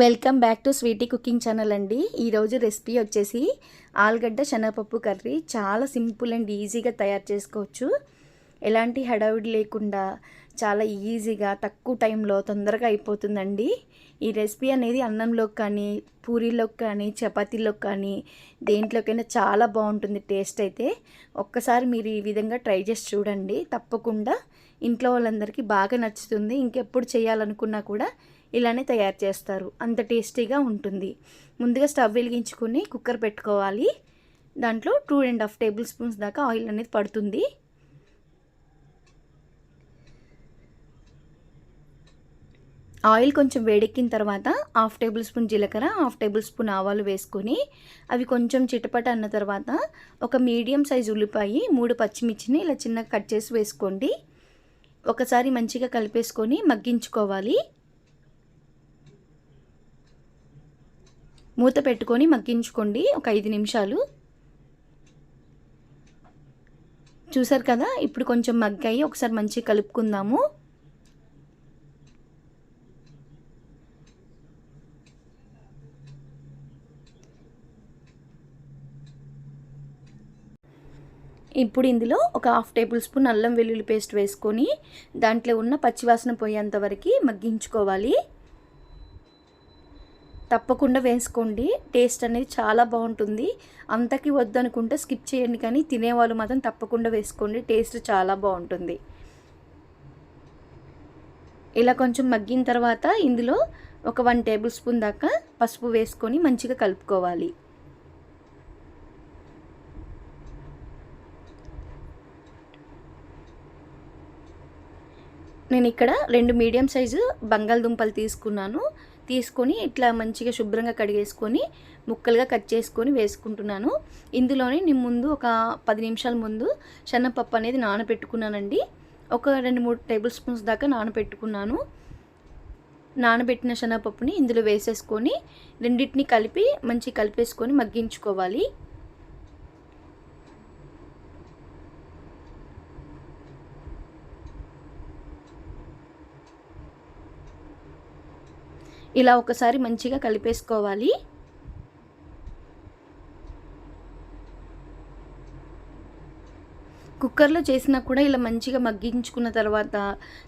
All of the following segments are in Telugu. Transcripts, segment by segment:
Welcome back to Sweety cooking channel అండి. ఈరోజు రెసిపీ వచ్చేసి ఆలుగడ్డ శనగపప్పు కర్రీ. చాలా సింపుల్ అండ్ ఈజీగా తయారు చేసుకోవచ్చు. ఎలాంటి హడావిడి లేకుండా చాలా ఈజీగా తక్కువ టైంలో తొందరగా అయిపోతుందండి. ఈ రెసిపీ అనేది అన్నంలోకి కానీ పూరీలోకి కానీ చపాతీలోకి కానీ దేంట్లోకైనా చాలా బాగుంటుంది టేస్ట్ అయితే. ఒక్కసారి మీరు ఈ విధంగా ట్రై చేసి చూడండి. తప్పకుండా ఇంట్లో వాళ్ళందరికీ బాగా నచ్చుతుంది. ఇంకెప్పుడు చేయాలనుకున్నా కూడా ఇలానే తయారు చేస్తారు. అంత టేస్టీగా ఉంటుంది. ముందుగా స్టవ్ వెలిగించుకొని కుక్కర్ పెట్టుకోవాలి. దాంట్లో two and half table spoons దాకా ఆయిల్ అనేది పడుతుంది. ఆయిల్ కొంచెం వేడెక్కిన తర్వాత హాఫ్ టేబుల్ స్పూన్ జీలకర్ర హాఫ్ టేబుల్ స్పూన్ ఆవాలు వేసుకొని అవి కొంచెం చిటపట అన్న తర్వాత ఒక మీడియం సైజ్ ఉల్లిపాయి మూడు పచ్చిమిర్చిని ఇలా చిన్నగా కట్ చేసి వేసుకోండి. ఒకసారి మంచిగా కలిపేసుకొని మగ్గించుకోవాలి. మూత పెట్టుకొని మగ్గించుకోండి ఒక ఐదు నిమిషాలు. చూసారు కదా? ఇప్పుడు కొంచెం మగ్గాయి. ఒకసారి మంచిగా కలుపుకుందాము. ఇప్పుడు ఇందులో ఒక హాఫ్ టేబుల్ స్పూన్ అల్లం వెల్లుల్లి పేస్ట్ వేసుకొని దాంట్లో ఉన్న పచ్చివాసన పోయేంత వరకు మగ్గించుకోవాలి. తప్పకుండా వేసుకోండి. టేస్ట్ అనేది చాలా బాగుంటుంది. అంతకి వద్దనుకుంటే స్కిప్ చేయండి కానీ తినేవాళ్ళు మాత్రం తప్పకుండా వేసుకోండి. టేస్ట్ చాలా బాగుంటుంది. ఇలా కొంచెం మగ్గిన తర్వాత ఇందులో ఒక వన్ టేబుల్ స్పూన్ దాకా పసుపు వేసుకొని మంచిగా కలుపుకోవాలి. నేను ఇక్కడ రెండు మీడియం సైజు బంగాళదుంపలు తీసుకున్నాను. తీసుకొని ఇట్లా మంచిగా శుభ్రంగా కడిగేసుకొని ముక్కలుగా కట్ చేసుకొని వేసుకుంటున్నాను. ఇందులోనే నేను ముందు ఒక పది నిమిషాల ముందు శనగపప్పు అనేది నానబెట్టుకున్నానండి. ఒక రెండు మూడు టేబుల్ స్పూన్స్ దాకా నానబెట్టుకున్నాను. నానబెట్టిన శనగపప్పుని ఇందులో వేసేసుకొని రెండింటిని కలిపి మంచి కలిపేసుకొని మగ్గించుకోవాలి. ఇలా ఒకసారి మంచిగా కలిపేసుకోవాలి. కుక్కర్లో చేసినా కూడా ఇలా మంచిగా మగ్గించుకున్న తర్వాత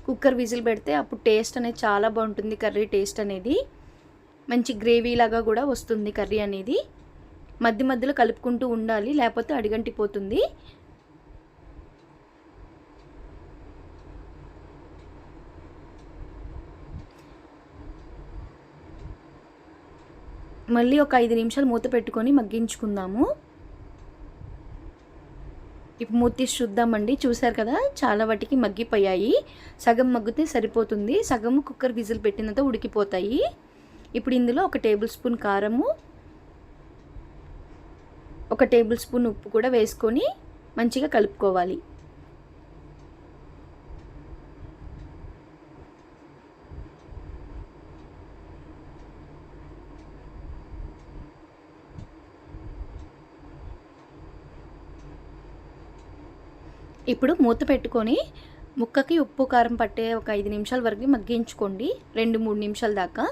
కుక్కర్ విజిల్ పెడితే అప్పుడు టేస్ట్ అనేది చాలా బాగుంటుంది కర్రీ టేస్ట్ అనేది. మంచి గ్రేవీ లాగా కూడా వస్తుంది కర్రీ అనేది. మధ్య మధ్యలో కలుపుకుంటూ ఉండాలి లేకపోతే అడిగంటిపోతుంది. మళ్ళీ ఒక ఐదు నిమిషాలు మూత పెట్టుకొని మగ్గించుకుందాము. ఇప్పుడు మూత తీసి చూద్దామండి చూసారు కదా? చాలా వాటికి మగ్గిపోయాయి. సగం మగ్గితే సరిపోతుంది. సగం కుక్కర్ విజిల్ పెట్టినంత ఉడికిపోతాయి. ఇప్పుడు ఇందులో ఒక టేబుల్ స్పూన్ కారము ఒక టేబుల్ స్పూన్ ఉప్పు కూడా వేసుకొని మంచిగా కలుపుకోవాలి. ఇప్పుడు మూత పెట్టుకొని ముక్కకి ఉప్పు కారం పట్టే ఒక ఐదు నిమిషాల వరకు మగ్గించుకోండి. రెండు మూడు నిమిషాల దాకా.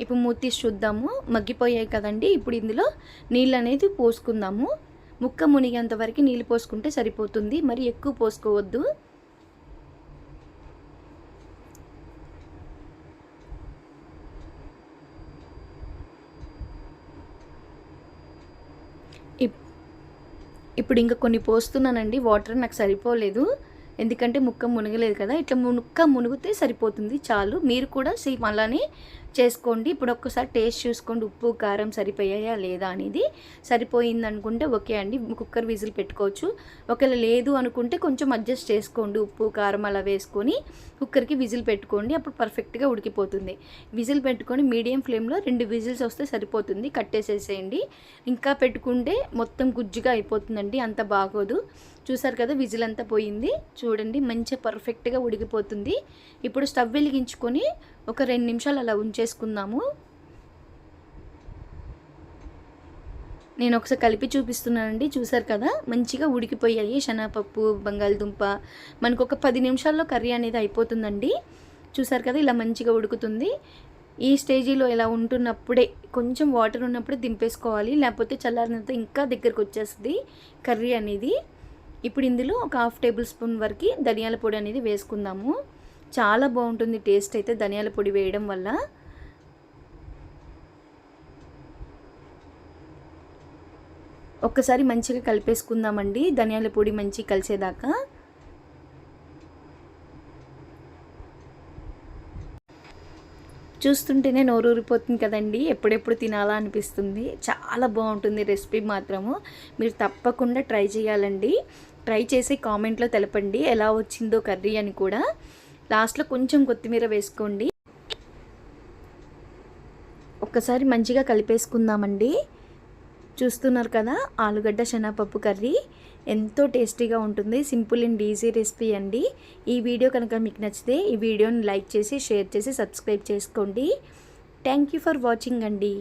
ఇప్పుడు మూత తీసి చూద్దాము. మగ్గిపోయాయి కదండి. ఇప్పుడు ఇందులో నీళ్ళు అనేది పోసుకుందాము. ముక్క మునిగేంత వరకు నీళ్ళు పోసుకుంటే సరిపోతుంది. మరి ఎక్కువ పోసుకోవద్దు. ఇప్పుడు ఇంకా కొన్ని పోస్తున్నానండి. వాటర్ నాకు సరిపోలేదు. ఎందుకంటే ముక్క మునగలేదు కదా. ఇట్లా ముక్క మునిగితే సరిపోతుంది చాలు. మీరు కూడా సేమ్ అలానే చేసుకోండి. ఇప్పుడు ఒక్కసారి టేస్ట్ చూసుకోండి. ఉప్పు కారం సరిపోయాయా లేదా అనేది సరిపోయింది అనుకుంటే ఓకే అండి. కుక్కర్ విజిల్ పెట్టుకోవచ్చు. ఒకవేళ లేదు అనుకుంటే కొంచెం అడ్జస్ట్ చేసుకోండి. ఉప్పు కారం అలా వేసుకొని కుక్కర్కి విజిల్ పెట్టుకోండి. అప్పుడు పర్ఫెక్ట్గా ఉడికిపోతుంది. విజిల్ పెట్టుకొని మీడియం ఫ్లేమ్లో రెండు విజిల్స్ వస్తే సరిపోతుంది. కట్టేసేసేయండి. ఇంకా పెట్టుకుంటే మొత్తం గుజ్జుగా అయిపోతుందండి. అంత బాగోదు. చూసారు కదా విజిల్ అంతా పోయింది. చూడండి మంచిగా పర్ఫెక్ట్గా ఉడికిపోతుంది. ఇప్పుడు స్టవ్ వెలిగించుకొని ఒక రెండు నిమిషాలు అలా ఉంచేసుకుందాము. నేను ఒకసారి కలిపి చూపిస్తున్నానండి చూసారు కదా? మంచిగా ఉడికిపోయాయి శనగపప్పు బంగాళదుంప. మనకు ఒక పది నిమిషాల్లో కర్రీ అనేది అయిపోతుందండి. చూసారు కదా ఇలా మంచిగా ఉడుకుతుంది. ఈ స్టేజీలో ఇలా ఉంటున్నప్పుడే కొంచెం వాటర్ ఉన్నప్పుడే దింపేసుకోవాలి. లేకపోతే చల్లారినంత ఇంకా దగ్గరకు వచ్చేస్తుంది కర్రీ అనేది. ఇప్పుడు ఇందులో ఒక హాఫ్ టేబుల్ స్పూన్ వరకు ధనియాల పొడి అనేది వేసుకుందాము. చాలా బాగుంటుంది టేస్ట్ అయితే ధనియాల పొడి వేయడం వల్ల. ఒక్కసారి మంచిగా కలిపేసుకుందామండి ధనియాల పొడి మంచి కలిసేదాకా. చూస్తుంటేనే నోరూరిపోతుంది కదండి ఎప్పుడెప్పుడు తినాలా అనిపిస్తుంది. చాలా బాగుంటుంది రెసిపీ మాత్రము. మీరు తప్పకుండా ట్రై చేయాలండి. ట్రై చేసి కామెంట్లో తెలపండి ఎలా వచ్చిందో కర్రీ అని కూడా. లాస్ట్లో కొంచెం కొత్తిమీర వేసుకోండి. ఒక్కసారి మంచిగా కలిపేసుకుందామండి. చూస్తున్నారు కదా ఆలుగడ్డ శనగపప్పు కర్రీ. ఎంతో టేస్టీగా ఉంటుంది. సింపుల్ అండ్ ఈజీ రెసిపీ అండి. ఈ వీడియో కనుక మీకు నచ్చితే ఈ వీడియోని లైక్ చేసి షేర్ చేసి సబ్స్క్రైబ్ చేసుకోండి. థ్యాంక్ యూ ఫర్ వాచింగ్ అండి.